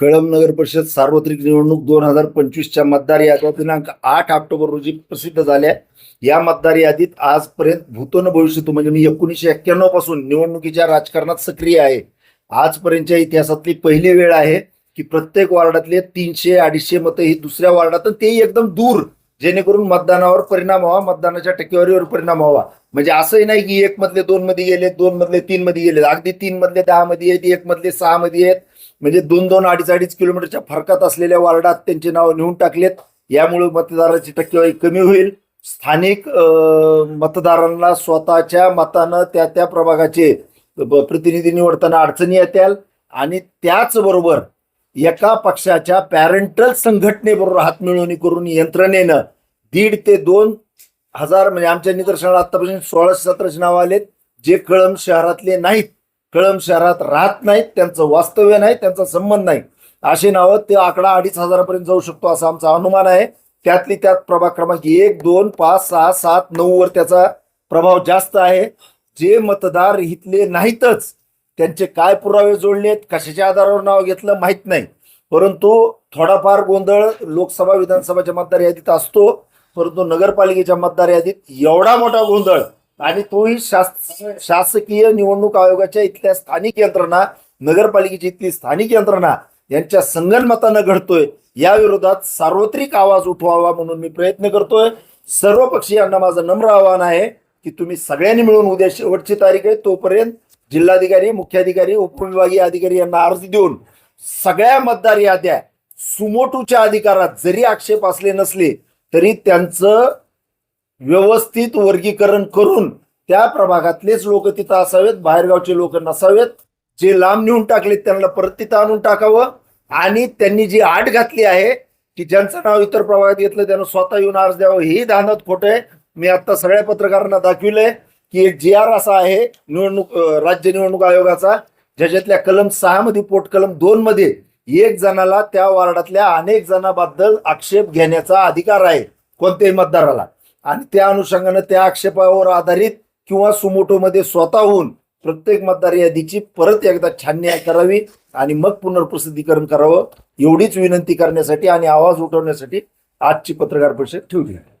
कळम नगर परिषद सार्वत्रिक निवडणूक दोन हजार पंचवीसच्या मतदार याद्या दिनांक आठ ऑक्टोबर रोजी प्रसिद्ध झाल्या. या मतदार यादीत आजपर्यंत भूतोन भविष्यतो म्हणजे मी एकोणीसशे एक्क्याण्णवपासून निवडणुकीच्या राजकारणात सक्रिय आहे. आजपर्यंतच्या इतिहासातली पहिली वेळ आहे की प्रत्येक वार्डातले तीनशे अडीचशे मतं ही दुसऱ्या वार्डात तेही एकदम दूर जेणेकरून मतदानावर परिणाम व्हावा मतदानाच्या टक्केवारीवर परिणाम व्हावा. म्हणजे असंही नाही की एक मधले दोन मध्ये गेले दोन मधले तीन मध्ये गेले अगदी तीन मधले दहा मध्ये आहेत एक मधले सहा मध्ये आहेत. म्हणजे दोन दोन अडीच अडीच किलोमीटरच्या फरकात असलेल्या वार्डात त्यांचे नाव नेऊन टाकलेत. यामुळे मतदाराची टक्केवारी कमी होईल. स्थानिक मतदारांना स्वतःच्या मतानं त्या त्या प्रभागाचे ब- प्रतिनिधी निवडताना अडचणी येत्याल आणि त्याचबरोबर एका पक्षाच्या पॅरेंटल संघटनेबरोबर हातमिळवणी करून यंत्रणेनं दीड ते दोन हजार म्हणजे आमच्या निदर्शनाला आतापर्यंत सोळाशे सतराशे नाव आलेत जे कळंब शहरातले नाहीत. कळंब शहरात राहत नाहीत त्यांचं वास्तव्य नाही त्यांचा संबंध नाही. अशी नावं ते आकडा अडीच हजारापर्यंत जाऊ शकतो असा आमचा अनुमान आहे. त्यातली त्यात प्रभाग क्रमांक एक दोन पाच सहा सात नऊ वर त्याचा प्रभाव जास्त आहे. जे मतदार हितले नाहीतच त्यांचे काय पुरावे जोडलेत कशाच्या आधारावर नाव घेतलं माहीत नाही. परंतु थोडाफार गोंधळ लोकसभा विधानसभाच्या मतदार यादीत असतो. परंतु नगरपालिकेच्या मतदार यादीत एवढा मोठा गोंधळ आणि तोही शास शासकीय निवडणूक आयोगाच्या इथल्या स्थानिक यंत्रणा नगरपालिकेची इथली स्थानिक यंत्रणा यांच्या संगनमतानं घडतोय या विरोधात सार्वत्रिक आवाज उठवावा म्हणून मी प्रयत्न करतोय. सर्व पक्षीयांना माझं नम्र आवाहन आहे की तुम्ही सगळ्यांनी मिळून उद्या शेवटची तारीख आहे तोपर्यंत जिल्हाधिकारी मुख्याधिकारी उपविभागीय अधिकारी यांना अर्ज देऊन सगळ्या मतदार याद्या सुमोटूच्या अधिकारात जरी आक्षेप असले नसले तरी त्यांचं व्यवस्थित वर्गीकरण करून त्या प्रभागातलेच लोक तिथं असावेत बाहेरगावचे लोक नसावेत. जे लांब नेऊन टाकलेत त्यांना परत तिथं आणून टाकावं. आणि त्यांनी जी आट घातली आहे की ज्यांचं नाव इतर प्रभागात घेतलं त्यांना स्वतः येऊन अर्ज द्यावं. ही दानत खोटं आहे. मी आता सगळ्या पत्रकारांना दाखविलंय की एक जी आर असा आहे निवडणूक राज्य निवडणूक आयोगाचा ज्याच्यातल्या कलम सहा मध्ये पोट कलम दोन मध्ये एक जणाला त्या वार्डातल्या अनेक जणाबद्दल आक्षेप घेण्याचा अधिकार आहे कोणत्याही मतदाराला. आणि त्या अनुषंगानं त्या आक्षेपावर आधारित किंवा सुमोटोमध्ये स्वतःहून प्रत्येक मतदार यादीची परत एकदा छाननी करावी आणि मग पुनर्प्रसिद्धीकरण करावं एवढीच विनंती करण्यासाठी आणि आवाज उठवण्यासाठी आजची पत्रकार परिषद ठेवली आहे.